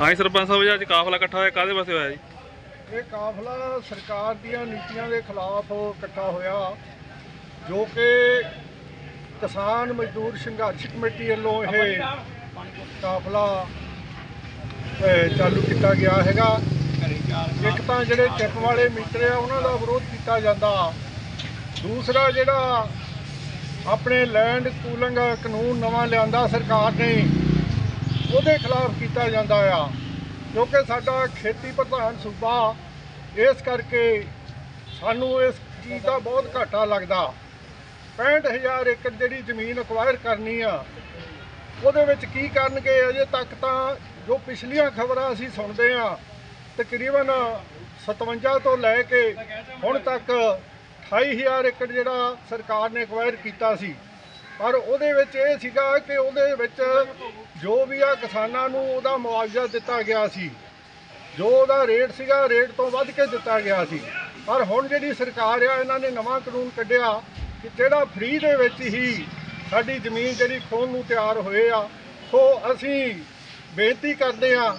ਹਾਂਜੀ ਸਰਪੰਚ ਸਾਹਿਬ ਜੀ, ਅੱਜ ਕਾਫਲਾ ਇਕੱਠਾ ਹੋਇਆ, ਕਾਹਦੇ ਵਾਸਤੇ ਹੋਇਆ ਜੀ? ਇਹ ਕਾਫਲਾ ਸਰਕਾਰ ਦੀਆਂ ਨੀਤੀਆਂ ਦੇ ਖਿਲਾਫ ਇਕੱਠਾ ਹੋਇਆ, ਜੋ ਕਿ ਕਿਸਾਨ ਮਜ਼ਦੂਰ ਸੰਘਰਸ਼ ਕਮੇਟੀ ਵੱਲੋਂ ਇਹ ਕਾਫਲਾ ਚਾਲੂ ਕੀਤਾ ਗਿਆ ਹੈਗਾ। ਇੱਕ ਤਾਂ ਜਿਹੜੇ ਚਿੱਪ ਵਾਲੇ ਮੀਟਰ ਆ, ਉਹਨਾਂ ਦਾ ਵਿਰੋਧ ਕੀਤਾ ਜਾਂਦਾ। ਦੂਸਰਾ ਜਿਹੜਾ ਆਪਣੇ ਲੈਂਡ ਕੂਲਿੰਗ ਕਾਨੂੰਨ ਨਵਾਂ ਲਿਆਂਦਾ ਸਰਕਾਰ ਨੇ ਉਹਦੇ ਖਿਲਾਫ ਕੀਤਾ ਜਾਂਦਾ ਆ। ਕਿਉਂਕਿ ਸਾਡਾ ਖੇਤੀ ਪ੍ਰਧਾਨ ਸੂਬਾ, ਇਸ ਕਰਕੇ ਸਾਨੂੰ ਇਸ ਚੀਜ਼ ਦਾ ਬਹੁਤ ਘਾਟਾ ਲੱਗਦਾ। 65000 ਏਕੜ ਜਿਹੜੀ ਜ਼ਮੀਨ ਅਕਵਾਇਰ ਕਰਨੀ ਆ, ਉਹਦੇ ਵਿੱਚ ਕੀ ਕਰਨਗੇ? ਅਜੇ ਤੱਕ ਤਾਂ ਜੋ ਪਿਛਲੀਆਂ ਖਬਰਾਂ ਅਸੀਂ ਸੁਣਦੇ ਆ, ਤਕਰੀਬਨ 57 ਤੋਂ ਲੈ ਕੇ ਹੁਣ ਤੱਕ 28000 ਏਕੜ ਜਿਹੜਾ ਸਰਕਾਰ ਨੇ ਅਕਵਾਇਰ ਕੀਤਾ ਸੀ। ਪਰ ਉਹਦੇ ਵਿੱਚ ਇਹ ਸੀਗਾ ਕਿ ਉਹਦੇ ਵਿੱਚ ਜੋ ਵੀ ਆ ਕਿਸਾਨਾਂ ਨੂੰ ਉਹਦਾ ਮੁਆਵਜ਼ਾ ਦਿੱਤਾ ਗਿਆ ਸੀ, ਜੋ ਉਹਦਾ ਰੇਟ ਸੀਗਾ, ਰੇਟ ਤੋਂ ਵੱਧ ਕੇ ਦਿੱਤਾ ਗਿਆ ਸੀ। ਪਰ ਹੁਣ ਜਿਹੜੀ ਸਰਕਾਰ ਆ, ਇਹਨਾਂ ਨੇ ਨਵਾਂ ਕਾਨੂੰਨ ਕੱਢਿਆ ਕਿ ਜਿਹੜਾ ਫ੍ਰੀ ਦੇ ਵਿੱਚ ਹੀ ਸਾਡੀ ਜ਼ਮੀਨ ਜਿਹੜੀ ਖੋਣ ਨੂੰ ਤਿਆਰ ਹੋਏ ਆ ਸੋ ਅਸੀਂ ਬੇਨਤੀ ਕਰਦੇ ਆ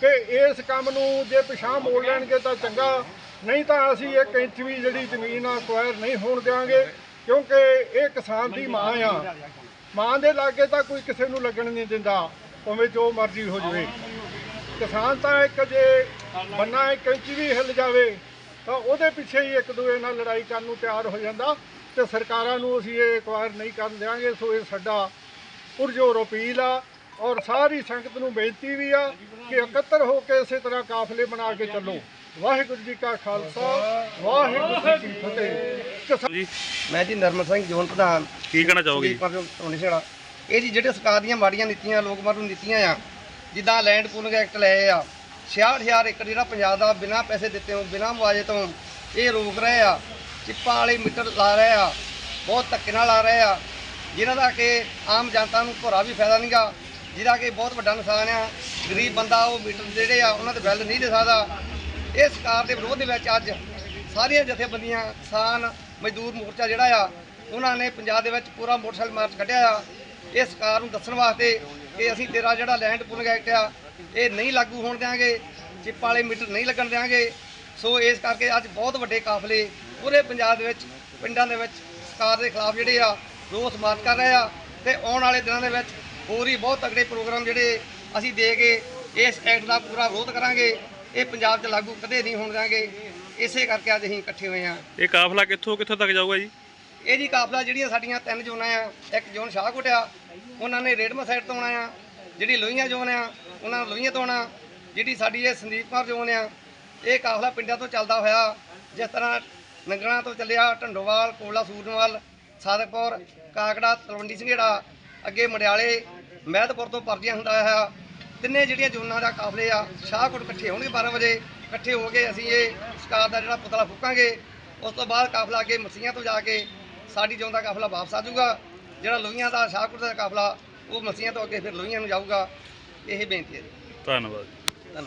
ਕਿ ਇਸ ਕੰਮ ਨੂੰ ਜੇ ਪਿਛਾਂ ਮੋੜ ਲੈਣਗੇ ਤਾਂ ਚੰਗਾ, ਨਹੀਂ ਤਾਂ ਅਸੀਂ ਇਹ ਇੰਚ ਵੀ ਜਿਹੜੀ ਜ਼ਮੀਨ ਆ ਅਕਵਾਇਰ ਨਹੀਂ ਹੋਣ ਦੇਵਾਂਗੇ ਕਿਉਂਕਿ ਇਹ ਕਿਸਾਨ ਦੀ ਮਾਂ ਆ। ਮਾਂ ਦੇ ਲਾਗੇ ਤਾਂ ਕੋਈ ਕਿਸੇ ਨੂੰ ਲੱਗਣ ਨਹੀਂ ਦਿੰਦਾ ਭਾਵੇਂ ਜੋ ਮਰਜ਼ੀ ਹੋ ਜਾਵੇ। ਕਿਸਾਨ ਤਾਂ ਇੱਕ ਜੇ ਬੰਨਾ ਇੱਕ ਇੰਚ ਵੀ ਹਿੱਲ ਜਾਵੇ, ਤਾਂ ਉਹਦੇ ਪਿੱਛੇ ਹੀ ਇੱਕ ਦੂਏ ਨਾਲ ਲੜਾਈ ਕਰਨ ਨੂੰ ਤਿਆਰ ਹੋ ਜਾਂਦਾ ਤੇ ਸਰਕਾਰਾਂ ਨੂੰ ਅਸੀਂ ਇਹ ਅਕਵਾਇਰ ਨਹੀਂ ਕਰਨ ਦੇਵਾਂਗੇ ਸੋ ਇਹ ਸਾਡਾ ਪੁਰਜੋਰ ਅਪੀਲ ਆ ਔਰ ਸਾਰੀ ਸੰਗਤ ਨੂੰ ਬੇਨਤੀ ਵੀ ਆ ਕਿ ਇਕੱਤਰ ਹੋ ਕੇ ਇਸੇ ਤਰ੍ਹਾਂ ਕਾਫਲੇ ਬਣਾ ਕੇ ਚੱਲੋ। ਵਾਹਿਗੁਰੂ ਜੀ ਕਾ ਖਾਲਸਾ ਵਾਹਿਗੁਰੂ ਜੀ ਕੀ ਫਤਿਹ। ਜੀ। ਮੈਂ ਜੀ ਨਰਮਲ ਸਿੰਘ ਜੋਨ ਪ੍ਰਧਾਨ। ਕੀ ਕਹਿਣਾ ਚਾਹੋਗੇ ਜੀ? ਟੋਨੀ ਸੇੜਾ। ਇਹ ਜੀ ਜਿਹੜੇ ਸਰਕਾਰ ਦੀਆਂ ਮਾੜੀਆਂ ਨੀਤੀਆਂ ਲੋਕ ਮਾਰੂ ਨੀਤੀਆਂ ਆ ਜਿੱਦਾਂ ਲੈਂਡ ਪੂਲਿੰਗ ਐਕਟ ਲਏ ਆ 66000 ਏਕੜ ਜਿਹੜਾ ਪੰਜਾਬ ਦਾ ਬਿਨਾਂ ਪੈਸੇ ਦਿੱਤੇ ਹੋ ਬਿਨਾਂ ਮੁਆਵਜ਼ੇ ਤੋਂ ਇਹ ਰੋਕ ਰਹੇ ਆ ਚਿੱਪਾਂ ਵਾਲੇ ਮੀਟਰ ਲਾ ਰਹੇ ਆ ਬਹੁਤ ਧੱਕੇ ਨਾਲ ਲਾ ਰਹੇ ਆ ਜਿਨ੍ਹਾਂ ਦਾ ਕਿ ਆਮ ਜਨਤਾ ਨੂੰ ਭੋਰਾ ਵੀ ਫਾਇਦਾ ਨਹੀਂਗਾ ਜਿਹਦਾ ਕਿ ਬਹੁਤ ਵੱਡਾ ਨੁਕਸਾਨ ਆ। ਗਰੀਬ ਬੰਦਾ ਉਹ ਮੀਟਰ ਜਿਹੜੇ ਆ ਉਹਨਾਂ ਦੇ ਬਿੱਲ ਨਹੀਂ ਦੇ ਸਕਦਾ। ਇਹ ਸਰਕਾਰ ਦੇ ਵਿਰੋਧ ਦੇ ਵਿੱਚ ਅੱਜ ਸਾਰੀਆਂ ਜਥੇਬੰਦੀਆਂ, ਕਿਸਾਨ, ਮਜ਼ਦੂਰ ਮੋਰਚਾ ਜਿਹੜਾ ਆ, ਉਹਨਾਂ ਨੇ ਪੰਜਾਬ ਦੇ ਵਿੱਚ ਪੂਰਾ ਮੋਟਰਸਾਈਕਲ ਮਾਰਚ ਕੱਢਿਆ ਆ। ਇਹ ਸਰਕਾਰ ਨੂੰ ਦੱਸਣ ਵਾਸਤੇ ਕਿ ਅਸੀਂ ਤੇਰਾ ਜਿਹੜਾ ਲੈਂਡ ਪੂਲਿੰਗ ਐਕਟ ਆ, ਇਹ ਨਹੀਂ ਲਾਗੂ ਹੋਣ ਦਿਆਂਗੇ, ਚਿੱਪ ਵਾਲੇ ਮੀਟਰ ਨਹੀਂ ਲੱਗਣ ਦਿਆਂਗੇ। ਸੋ ਇਸ ਕਰਕੇ ਅੱਜ ਬਹੁਤ ਵੱਡੇ ਕਾਫਲੇ ਪੂਰੇ ਪੰਜਾਬ ਦੇ ਵਿੱਚ, ਪਿੰਡਾਂ ਦੇ ਵਿੱਚ ਸਰਕਾਰ ਦੇ ਖਿਲਾਫ ਜਿਹੜੇ ਆ, ਰੋਸ ਮਾਰਚ ਕਰ ਰਹੇ ਆ। ਤੇ ਆਉਣ ਵਾਲੇ ਦਿਨਾਂ ਦੇ ਵਿੱਚ ਹੋਰ ਹੀ ਬਹੁਤ ਤਕੜੇ ਪ੍ਰੋਗਰਾਮ ਜਿਹੜੇ ਅਸੀਂ ਦੇ ਕੇ ਇਸ ਐਕਟ ਦਾ ਪੂਰਾ ਵਿਰੋਧ ਕਰਾਂਗੇ। ਇਹ ਪੰਜਾਬ 'ਚ ਲਾਗੂ ਕਦੇ ਨਹੀਂ ਹੋਣ ਦਿਆਂਗੇ। ਇਸੇ ਕਰਕੇ ਅੱਜ ਅਸੀਂ ਇਕੱਠੇ ਹੋਏ ਆ ਇਹ ਕਾਫਲਾ ਕਿੱਥੋਂ ਕਿੱਥੋਂ ਤੱਕ ਜਾਊਗਾ ਜੀ? ਇਹ ਜੀ ਕਾਫਲਾ ਜਿਹੜੀਆਂ ਸਾਡੀਆਂ ਤਿੰਨ ਜ਼ੋਨਾਂ ਆ ਇੱਕ ਜ਼ੋਨ ਸ਼ਾਹਕੋਟ ਆ ਉਹਨਾਂ ਨੇ ਰੇਡਮਾ ਸਾਈਡ ਤੋਂ ਆਉਣਾ ਆ ਜਿਹੜੀ ਲੋਹੀਆਂ ਜ਼ੋਨ ਆ ਉਹਨਾਂ ਨੇ ਲੋਹੀਆਂ ਤੋਂ ਆਉਣਾ ਜਿਹੜੀ ਸਾਡੀ ਇਹ ਸੰਦੀਪ ਕੌਰ ਜ਼ੋਨ ਆ ਇਹ ਕਾਫਲਾ ਪਿੰਡਾਂ ਤੋਂ ਚੱਲਦਾ ਹੋਇਆ ਜਿਸ ਤਰ੍ਹਾਂ ਨੰਗਣਾ ਤੋਂ ਚੱਲਿਆ ਢੰਡੋਵਾਲ ਕੋਲਾ ਸੂਰਨਵਾਲ ਸਾਦਕਪੁਰ ਕਾਕੜਾ ਤਲਵੰਡੀ ਸੰਘੇੜਾ ਅੱਗੇ ਮੜਿਆਲੇ ਮਹਿਦਪੁਰ ਤੋਂ ਪਰਜੀਆਂ ਹੁੰਦਾ ਹੋਇਆ ਤਿੰਨੇ ਜਿਹੜੀਆਂ ਜ਼ੋਨਾਂ ਦਾ ਕਾਫਲੇ ਆ ਸ਼ਾਹਕੋਟ ਇਕੱਠੇ ਹੋਣਗੇ 12 ਵਜੇ ਇਕੱਠੇ ਹੋ ਕੇ ਅਸੀਂ ਇਹ ਸਰਕਾਰ ਦਾ ਜਿਹੜਾ ਪੁਤਲਾ ਫੂਕਾਂਗੇ ਉਸ ਤੋਂ ਬਾਅਦ ਕਾਫਲਾ ਅੱਗੇ ਮਸੀਆਂ ਤੋਂ ਜਾ ਕੇ ਸਾਡੀ ਜ਼ੋਨ ਦਾ ਕਾਫਲਾ ਵਾਪਸ ਆ ਜਾਊਗਾ। ਜਿਹੜਾ ਲੋਹੀਆਂ ਦਾ ਸ਼ਾਹਕੋਟ ਦਾ ਕਾਫਲਾ ਉਹ ਮਸੀਆਂ ਤੋਂ ਅੱਗੇ ਫਿਰ ਲੋਹੀਆਂ ਨੂੰ ਜਾਊਗਾ। ਇਹ ਬੇਨਤੀ ਹੈ ਜੀ। ਧੰਨਵਾਦ। ਧੰਨਵਾਦ।